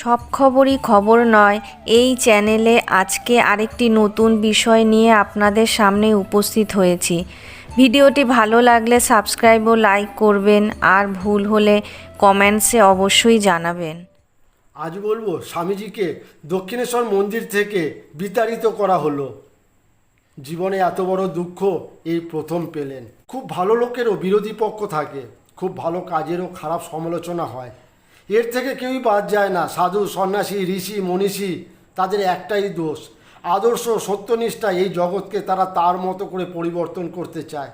সব খবরই খবর নয়, এই চ্যানেলে আজকে আরেকটি নতুন বিষয় নিয়ে আপনাদের সামনে উপস্থিত হয়েছি। ভিডিওটি ভালো লাগলে সাবস্ক্রাইব ও লাইক করবেন আর ভুল হলে কমেন্টসে অবশ্যই জানাবেন। আজ বলব, স্বামীজিকে দক্ষিণেশ্বর মন্দির থেকে বিতাড়িত করা হলো। জীবনে এত বড় দুঃখ এই প্রথম পেলেন। খুব ভালো লোকেরও বিরোধী পক্ষ থাকে, খুব ভালো কাজেরও খারাপ সমালোচনা হয়। এর থেকে কেউই বাদ যায় না। সাধু, সন্ন্যাসী, ঋষি, মনীষী, তাদের একটাই দোষ। আদর্শ, সত্যনিষ্ঠা এই জগৎকে তারা তার মতো করে পরিবর্তন করতে চায়।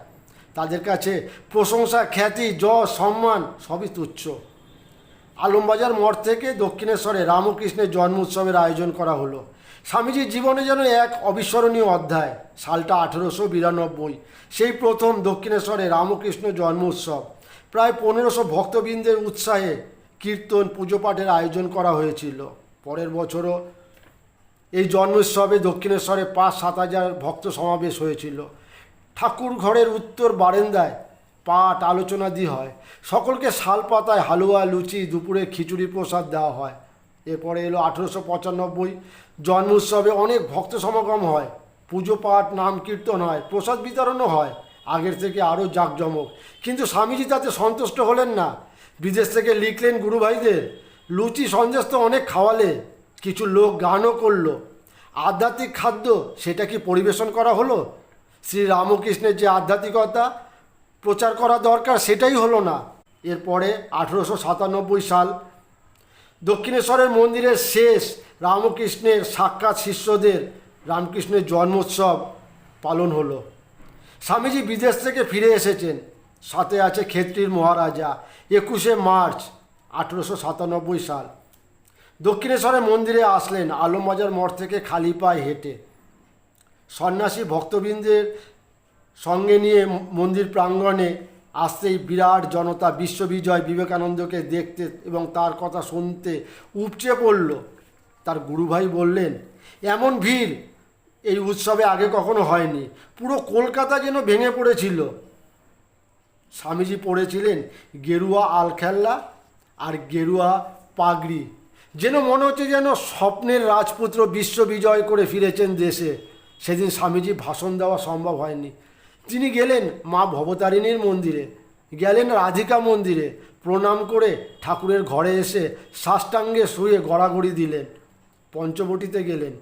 তাদের কাছে প্রশংসা, খ্যাতি, যশ, সম্মান সবই তুচ্ছ। আলমবাজার মঠ থেকে দক্ষিণেশ্বরে রামকৃষ্ণের জন্ম উৎসবের আয়োজন করা হলো। স্বামীজির জীবনে যেন এক অবিস্মরণীয় অধ্যায়, সালটা আঠেরোশো বিরানব্বই। সেই প্রথম দক্ষিণেশ্বরে রামকৃষ্ণ জন্ম উৎসব প্রায় পনেরোশো ভক্তবৃন্দের উৎসাহে কীর্তন, পুজো পাঠের আয়োজন করা হয়েছিল। পরের বছরও এই জন্মোৎসবে দক্ষিণেশ্বরে পাঁচ সাত হাজার ভক্ত সমাবেশ হয়েছিল। ঠাকুর ঘরের উত্তর বারেন্দায় পাঠ আলোচনা দি হয়। সকলকে শাল পাতায় হালুয়া, লুচি, দুপুরে খিচুড়ি প্রসাদ দেওয়া হয়। এরপরে এলো আঠেরোশো পঁচানব্বই জন্ম উৎসবে অনেক ভক্ত সমাগম হয়। পুজো পাঠ, নাম কীর্তন হয়, প্রসাদ বিতরণও হয়। আগের থেকে আরও জাঁকজমক। কিন্তু স্বামীজি তাতে সন্তুষ্ট হলেন না। বিদেশ থেকে লিখলেন গুরু ভাইদের লুচি সন্দেশ তো অনেক খাওয়ালে, কিছু লোক গানও করল। আধ্যাত্মিক খাদ্য, সেটা কি পরিবেশন করা হলো? শ্রী রামকৃষ্ণের যে আধ্যাত্মিকতা প্রচার করা দরকার, সেটাই হলো না। এরপরে আঠেরোশো সাতানব্বই সাল, দক্ষিণেশ্বরের মন্দিরের শেষ রামকৃষ্ণের সাক্ষাৎ শিষ্যদের রামকৃষ্ণের জন্মোৎসব পালন হলো। স্বামীজি বিদেশ থেকে ফিরে এসেছেন। সাথে আছে ক্ষেত্রীর মহারাজা, একুশে মার্চ আঠেরোশো সাতানব্বই সাল। দক্ষিণেশ্বরের মন্দিরে আসলেন, আলমবাজার মঠ থেকে খালি পায়ে হেঁটে। সন্ন্যাসী ভক্তবৃন্দের সঙ্গে নিয়ে মন্দির প্রাঙ্গণে আসতেই বিরাট জনতা বিশ্ববিজয় বিবেকানন্দকে দেখতে এবং তার কথা শুনতে উপচে পড়ল। তার গুরুভাই বললেন, এমন ভিড় এই উৎসবে আগে কখনো হয়নি। পুরো কলকাতা যেন ভেঙে পড়েছিল। স্বামীজি পড়েছিলেন গেরুয়া আলখেল্লা আর গেরুয়া পাগড়ি। যেন মনে হচ্ছে যেন স্বপ্নের রাজপুত্র বিশ্ব বিজয় করে ফিরেছেন দেশে। সেদিন স্বামীজি ভাষণ দেওয়া সম্ভব হয়নি। তিনি গেলেন মা ভবতারিণীর মন্দিরে, গেলেন রাধিকা মন্দিরে, প্রণাম করে ঠাকুরের ঘরে এসে সাষ্টাঙ্গে শুয়ে গড়াগড়ি দিলেন, পঞ্চবটিতে গেলেন।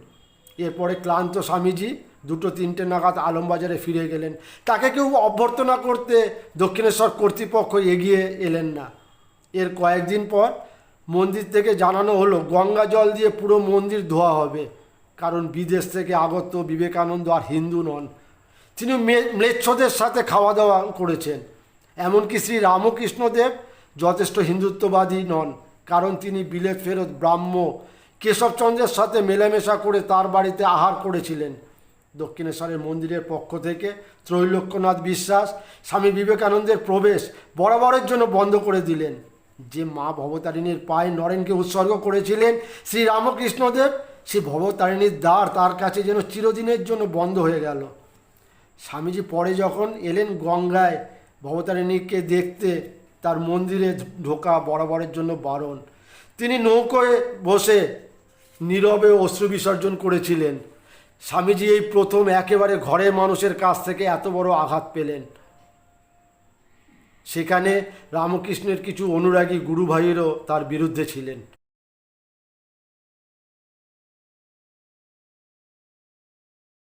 এরপরে ক্লান্ত স্বামীজি দুটো তিনটে নাগাদ আলমবাজারে ফিরে গেলেন। তাকে কেউ অভ্যর্থনা করতে দক্ষিণেশ্বর কর্তৃপক্ষ এগিয়ে এলেন না। এর কয়েকদিন পর মন্দির থেকে জানানো হলো, গঙ্গা জল দিয়ে পুরো মন্দির ধোয়া হবে। কারণ বিদেশ থেকে আগত বিবেকানন্দ আর হিন্দু নন। তিনি ম্লেচ্ছদের সাথে খাওয়া দাওয়া করেছেন। এমনকি শ্রী রামকৃষ্ণদেব যথেষ্ট হিন্দুত্ববাদী নন। কারণ তিনি বিলেত ফেরত ব্রাহ্ম কেশবচন্দ্রের সাথে মেলামেশা করে তার বাড়িতে আহার করেছিলেন। দক্ষিণেশ্বরের মন্দিরের পক্ষ থেকে ত্রৈলোক্যনাথ বিশ্বাস, স্বামী বিবেকানন্দের প্রবেশ বরাবরের জন্য বন্ধ করে দিলেন। যে মা ভবতারিণীর পায়ে নরেনকে উৎসর্গ করেছিলেন শ্রী রামকৃষ্ণদেব সেই ভবতারিণীর দ্বার তার কাছে যেন চিরদিনের জন্য বন্ধ হয়ে গেল। স্বামীজি পরে যখন এলেন গঙ্গায়, ভবতারিণীকে দেখতে তার মন্দিরে ঢোকা বরাবরের জন্য বারণ। তিনি নৌকোয় বসে নীরবে অশ্রু বিসর্জন করেছিলেন। স্বামীজি এই প্রথম একেবারে ঘরের মানুষের কাছ থেকে এত বড় আঘাত পেলেন। সেখানে রামকৃষ্ণের কিছু অনুরাগী গুরুভাইয়েরও তার বিরুদ্ধে ছিলেন।